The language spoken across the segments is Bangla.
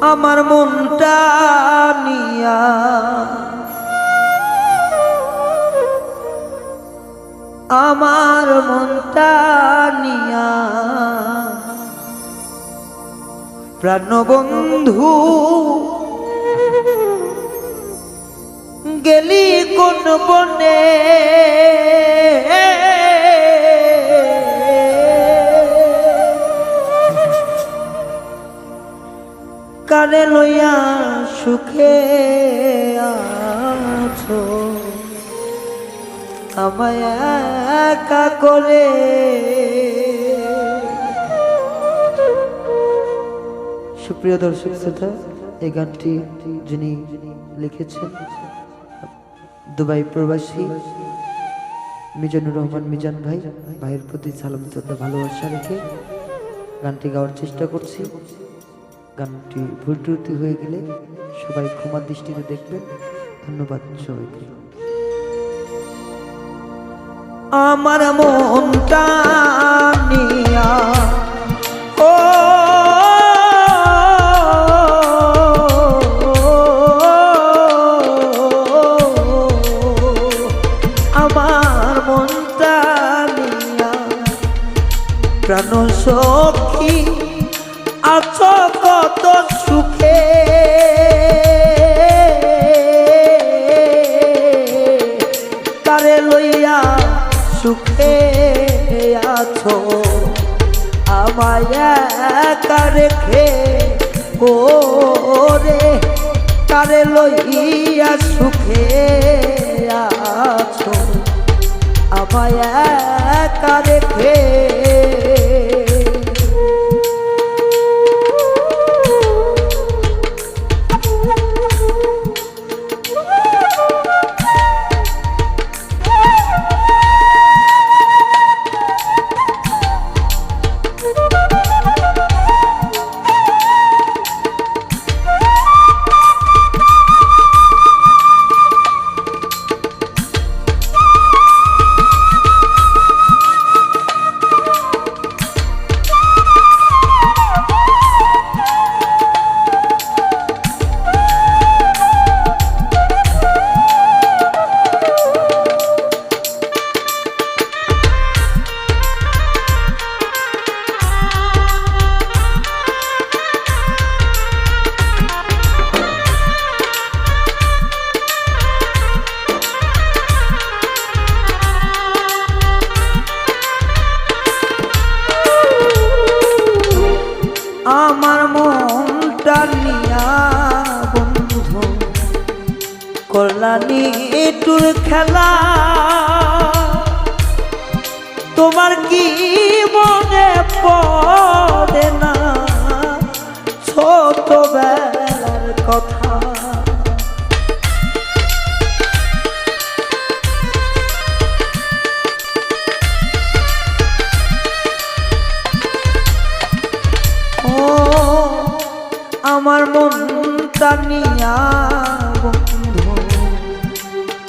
আমার মনটা নিয়া। আমার মনটা নিয়া। প্রাণবন্ধু গেলি কোন বনে? কানে লইয়া সুখে আছো। আমায় একা করে সুপ্রিয় দর্শক শ্রোতা এই গানটি যিনি লিখেছেন, দুবাই প্রবাসী মিজানুর রহমান মিজান ভাই, ভাইয়ের প্রতি সালাম ভালোবাসা রেখে গানটি গাওয়ার চেষ্টা করছি। গানটি ভুল ত্রুটি হয়ে গেলে সবাই ক্ষমার দৃষ্টিতে দেখবেন। ধন্যবাদ সবাইকে। আমার মনটা ও, আমার মনটা প্রাণ সখী আছো কত সুখে। তারে লইয়া সুখে আছো? আমায় একা রেখে ও রে তারে লইয়া সুখে আছো? আমায় একা রেখে কল্যাণী এটুর খেলা। তোমার কি মনে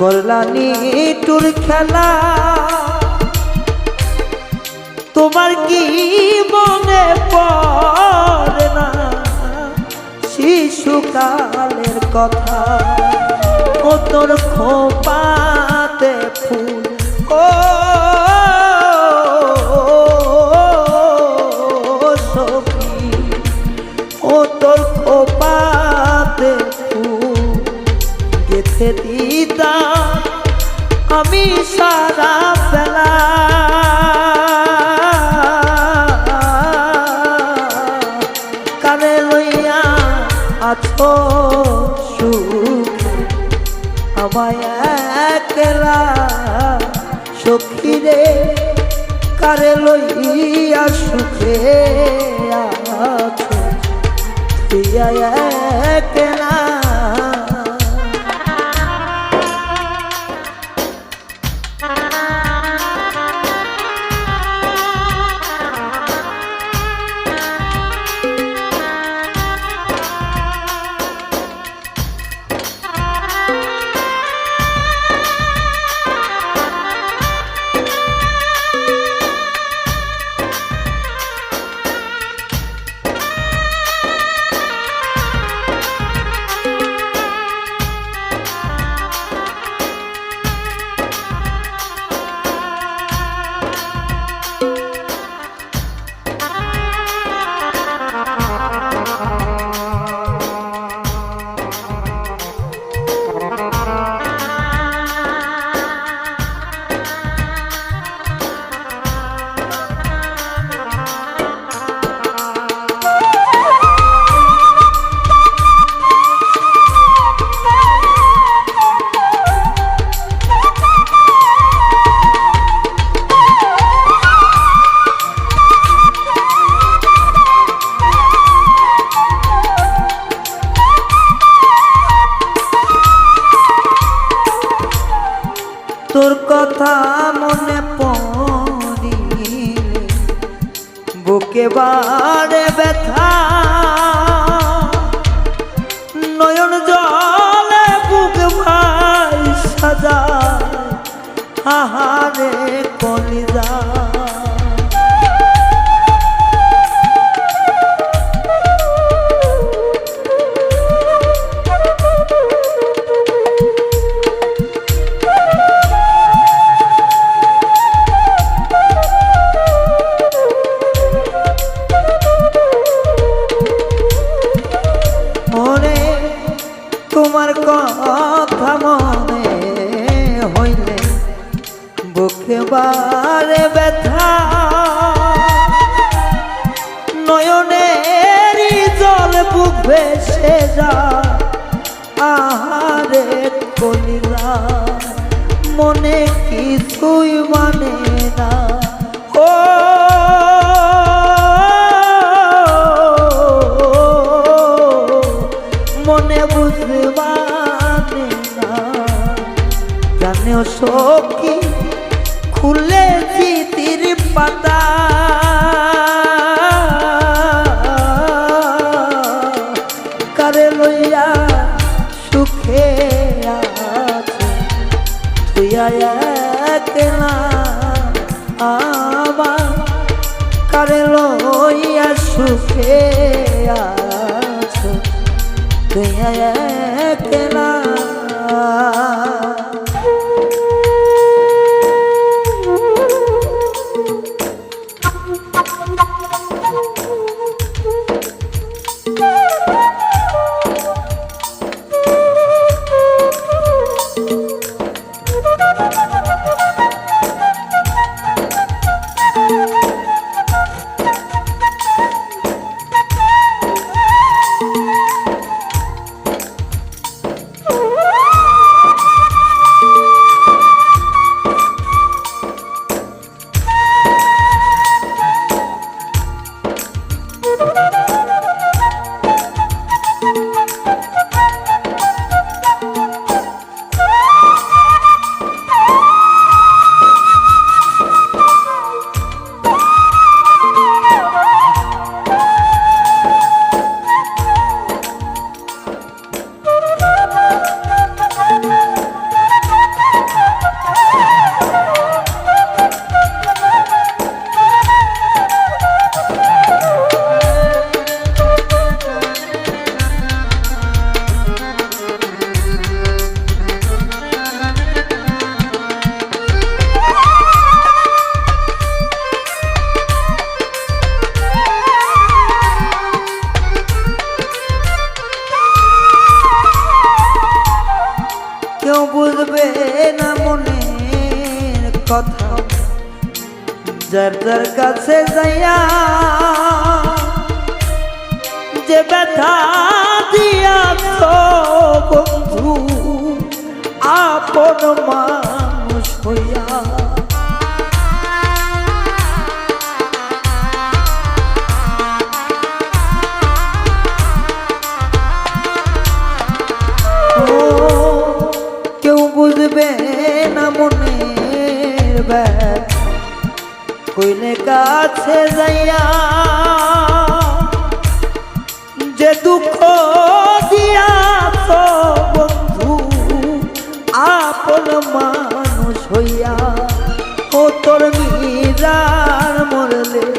করলানি টুর খেলা। তোমার কি মনে পড়ে না? শিশুকালের কথা ও তোর খোপাতে ফুল। ও আমায় একলা। সখী রে কারে লইয়া সুখে আছো? তুই একলা। কথা মনে পড়ি বুকে বাড়ে ব্যথা। নয়ন জলে বুক ভাই সাজা আহারে কলিজা। বারে ব্যথা। নয়নেরই জল বুক ভেসে যা আহারে কলিলা মনে কিছুই মানে না। ও, মনে বুঝতে মানে না। জানেও সখী একলা আমার কারে লইয়া সুখে আছো? তুইয়া কথা যার যার কাছে যাইয়া যে ব্যথা দিয়া বন্ধু আপন মানুষ কইলে কাছে যাইয়া যে দুঃখ দিয়াছ বন্ধু আপন মানুষ হইয়া ও তোর মিরার মরলে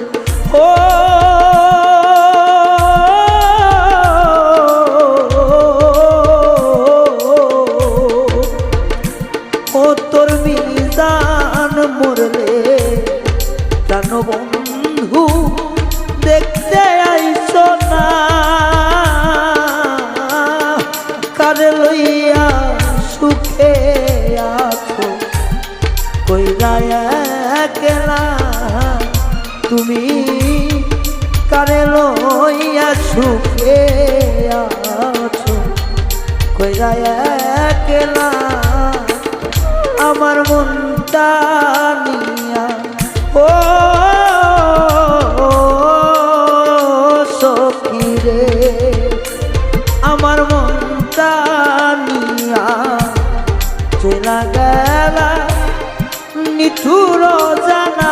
সুখে আছো? কইরা একলা আমার মনটা নিয়া। ও সখী রে আমার মনটা নিয়া। চলা গেলা নিঠুর জানা